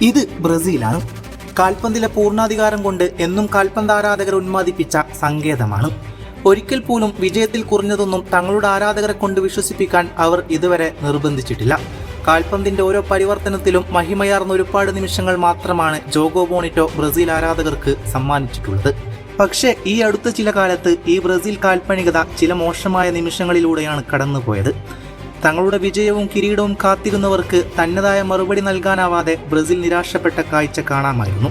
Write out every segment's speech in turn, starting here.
ഇത് ബ്രസീലാണ്. കാൽപന്തിലെ പൂർണാധികാരം കൊണ്ട് എന്നും കാൽപന്ത് ആരാധകർ ഉന്മാദിപ്പിച്ച സങ്കേതമാണ്. ഒരിക്കൽ പോലും വിജയത്തിൽ കുറഞ്ഞതൊന്നും തങ്ങളുടെ ആരാധകരെ കൊണ്ട് വിശ്വസിപ്പിക്കാൻ അവർ ഇതുവരെ നിർബന്ധിച്ചിട്ടില്ല. കാൽപന്തിന്റെ ഓരോ പരിവർത്തനത്തിലും മഹിമയാർന്ന ഒരുപാട് നിമിഷങ്ങൾ മാത്രമാണ് ജോഗോ ബോണിറ്റോ ബ്രസീൽ ആരാധകർക്ക് സമ്മാനിച്ചിട്ടുള്ളത്. പക്ഷേ ഈ അടുത്ത ചില കാലത്ത് ഈ ബ്രസീൽ കാൽപ്പനികത ചില മോശമായ നിമിഷങ്ങളിലൂടെയാണ് കടന്നുപോയത്. തങ്ങളുടെ വിജയവും കിരീടവും കാത്തിരുന്നവർക്ക് തന്നതായ മറുപടി നൽകാനാവാതെ ബ്രസീൽ നിരാശപ്പെട്ട കാഴ്ച കാണാമായിരുന്നു.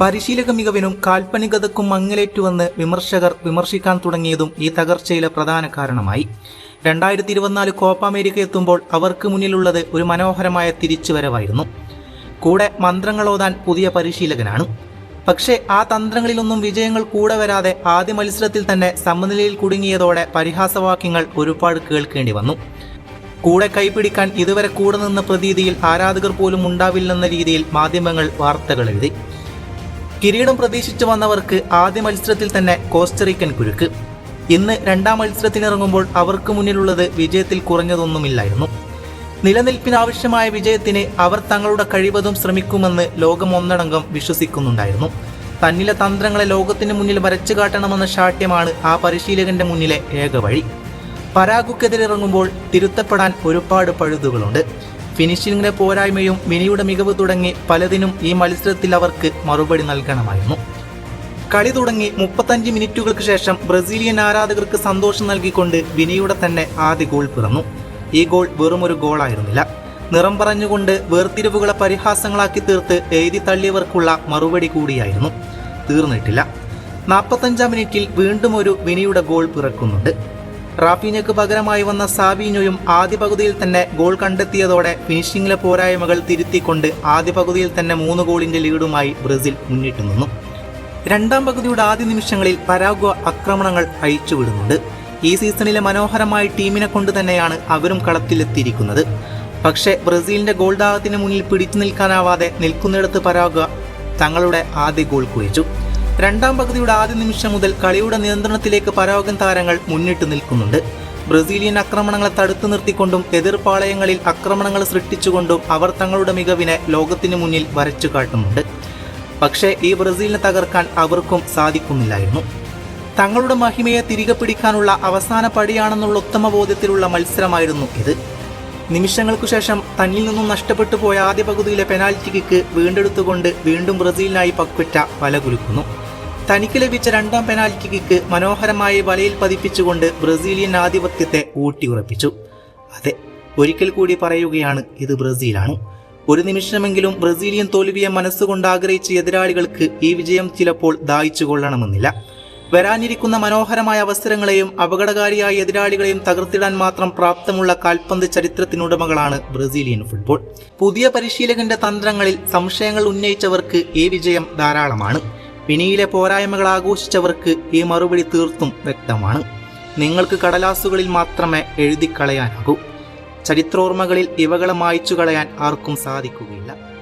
പരിശീലക മികവിനും കാൽപ്പനികതക്കും മങ്ങലേറ്റുവെന്ന് വിമർശകർ വിമർശിക്കാൻ തുടങ്ങിയതും ഈ തകർച്ചയിലെ പ്രധാന കാരണമായി. രണ്ടായിരത്തി ഇരുപത്തിനാല് കോപ്പ അമേരിക്ക എത്തുമ്പോൾ അവർക്ക് മുന്നിലുള്ളത് ഒരു മനോഹരമായ തിരിച്ചുവരവായിരുന്നു. കൂടെ മന്ത്രങ്ങളോതാൻ പുതിയ പരിശീലകനാണ്. പക്ഷേ ആ തന്ത്രങ്ങളിലൊന്നും വിജയങ്ങൾ കൂടെ വരാതെ ആദ്യ മത്സരത്തിൽ തന്നെ സമനിലയിൽ കുടുങ്ങിയതോടെ പരിഹാസവാക്യങ്ങൾ ഒരുപാട് കേൾക്കേണ്ടി വന്നു. കൂടെ കൈപിടിക്കാൻ ഇതുവരെ കൂടെ നിന്ന പ്രതീതിയിൽ ആരാധകർ പോലും ഉണ്ടാവില്ലെന്ന രീതിയിൽ മാധ്യമങ്ങൾ വാർത്തകൾ എഴുതി. കിരീടം പ്രതീക്ഷിച്ചു വന്നവർക്ക് ആദ്യ മത്സരത്തിൽ തന്നെ കോസ്റ്ററിക്കൻ കുരുക്ക്. ഇന്ന് രണ്ടാം മത്സരത്തിനിറങ്ങുമ്പോൾ അവർക്ക് മുന്നിലുള്ളത് വിജയത്തിൽ കുറഞ്ഞതൊന്നുമില്ലായിരുന്നു. നിലനിൽപ്പിനാവശ്യമായ വിജയത്തിന് അവർ തങ്ങളുടെ കഴിവതും ശ്രമിക്കുമെന്ന് ലോകം ഒന്നടങ്കം വിശ്വസിക്കുന്നുണ്ടായിരുന്നു. തന്നിലെ തന്ത്രങ്ങളെ ലോകത്തിന് മുന്നിൽ വരച്ചു കാട്ടണമെന്ന ശാഠ്യമാണ് ആ പരിശീലകന്റെ മുന്നിലെ ഏക വഴി. പരാഗുക്കെതിരെ ഇറങ്ങുമ്പോൾ തിരുത്തപ്പെടാൻ ഒരുപാട് പഴുതുകളുണ്ട്. ഫിനിഷിംഗിലെ പോരായ്മയും മിനിയുടെ മികവ് തുടങ്ങി പലതിനും ഈ മത്സരത്തിൽ അവർക്ക് മറുപടി നൽകണമായിരുന്നു. കളി തുടങ്ങി മുപ്പത്തഞ്ച് മിനിറ്റുകൾക്ക് ശേഷം ബ്രസീലിയൻ ആരാധകർക്ക് സന്തോഷം നൽകിക്കൊണ്ട് വിനിയുടെ തന്നെ ആദ്യ ഗോൾ പിറന്നു. ഈ ഗോൾ വെറുമൊരു ഗോളായിരുന്നില്ല. നിറം പറഞ്ഞുകൊണ്ട് വേർതിരിവുകളെ പരിഹാസങ്ങളാക്കി തീർത്ത് എഴുതി തള്ളിയവർക്കുള്ള മറുപടി കൂടിയായിരുന്നു. തീർന്നിട്ടില്ല. നാൽപ്പത്തഞ്ചാം മിനിറ്റിൽ വീണ്ടും ഒരു വിനിയുടെ ഗോൾ പിറക്കുന്നുണ്ട്. റാഫീനയ്ക്ക് പകരമായി വന്ന സാബീനോയും ആദ്യ പകുതിയിൽ തന്നെ ഗോൾ കണ്ടെത്തിയതോടെ ഫിനിഷിംഗിലെ പോരായ്മകൾ തിരുത്തിക്കൊണ്ട് ആദ്യ പകുതിയിൽ തന്നെ മൂന്ന് ഗോളിന്റെ ലീഡുമായി ബ്രസീൽ മുന്നിട്ട് നിന്നു. രണ്ടാം പകുതിയുടെ ആദ്യ നിമിഷങ്ങളിൽ പരാഗ്വ ആക്രമണങ്ങൾ അയച്ചുവിടുന്നുണ്ട് ഈ സീസണിലെ മനോഹരമായ ടീമിനെ കൊണ്ട് തന്നെയാണ് അവരും കളത്തിലെത്തിയിരിക്കുന്നത്. പക്ഷേ ബ്രസീലിന്റെ ഗോൾ ദാഹത്തിന് മുന്നിൽ പിടിച്ചു നിൽക്കാനാവാതെ നിൽക്കുന്നിടത്ത് പരാഗ്വ തങ്ങളുടെ ആദ്യ ഗോൾ കുറിച്ചു. രണ്ടാം പകുതിയുടെ ആദ്യ നിമിഷം മുതൽ കളിയുടെ നിയന്ത്രണത്തിലേക്ക് പരാഗൻ താരങ്ങൾ മുന്നിട്ട് നിൽക്കുന്നുണ്ട്. ബ്രസീലിയൻ ആക്രമണങ്ങളെ തടുത്തു നിർത്തിക്കൊണ്ടും എതിർപ്പാളയങ്ങളിൽ ആക്രമണങ്ങൾ സൃഷ്ടിച്ചുകൊണ്ടും അവർ തങ്ങളുടെ മികവിനെ ലോകത്തിന് മുന്നിൽ വരച്ചു കാട്ടുന്നുണ്ട്. പക്ഷേ ഈ ബ്രസീലിനെ തകർക്കാൻ അവർക്കും സാധിക്കുന്നില്ലായിരുന്നു. തങ്ങളുടെ മഹിമയെ തിരികെ പിടിക്കാനുള്ള അവസാന പടിയാണെന്നുള്ള ഉത്തമ ബോധ്യത്തിലുള്ള മത്സരമായിരുന്നു ഇത്. നിമിഷങ്ങൾക്കു ശേഷം തന്നിൽ നിന്നും നഷ്ടപ്പെട്ടു പോയ ആദ്യ പകുതിയിലെ പെനാൽറ്റി കിക്ക് വീണ്ടെടുത്തുകൊണ്ട് വീണ്ടും ബ്രസീലിനായി പക്വറ്റ വല കുലുക്കുന്നു തനിക്ക് ലഭിച്ച രണ്ടാം പെനാൽറ്റി കിക്ക് മനോഹരമായി വലയിൽ പതിപ്പിച്ചുകൊണ്ട് ബ്രസീലിയൻ ആധിപത്യത്തെ ഊട്ടിയുറപ്പിച്ചു. അതെ ഒരിക്കൽ കൂടി പറയുകയാണ് ഇത് ബ്രസീലാണ്. ഒരു നിമിഷമെങ്കിലും ബ്രസീലിയൻ തോൽവിയെ മനസ്സുകൊണ്ട് ആഗ്രഹിച്ച എതിരാളികൾക്ക് ഈ വിജയം ചിലപ്പോൾ ദാഹിച്ചു കൊള്ളണമെന്നില്ല. വരാനിരിക്കുന്ന മനോഹരമായ അവസരങ്ങളെയും അപകടകാരിയായ എതിരാളികളെയും തകർത്തിടാൻ മാത്രം പ്രാപ്തമുള്ള കാൽപന്ത് ചരിത്രത്തിനുടമകളാണ് ബ്രസീലിയൻ ഫുട്ബോൾ. പുതിയ പരിശീലകന്റെ തന്ത്രങ്ങളിൽ സംശയങ്ങൾ ഉന്നയിച്ചവർക്ക് ഈ വിജയം ധാരാളമാണ്. വിനിയിലെ പോരായ്മകൾ ആഘോഷിച്ചവർക്ക് ഈ മറുപടി തീർത്തും വ്യക്തമാണ്. നിങ്ങൾക്ക് കടലാസുകളിൽ മാത്രമേ എഴുതിക്കളയാനാകൂ. ചരിത്രോർമ്മകളിൽ ഇവകളെ മായ്ച്ചു കളയാൻ ആർക്കും സാധിക്കുകയില്ല.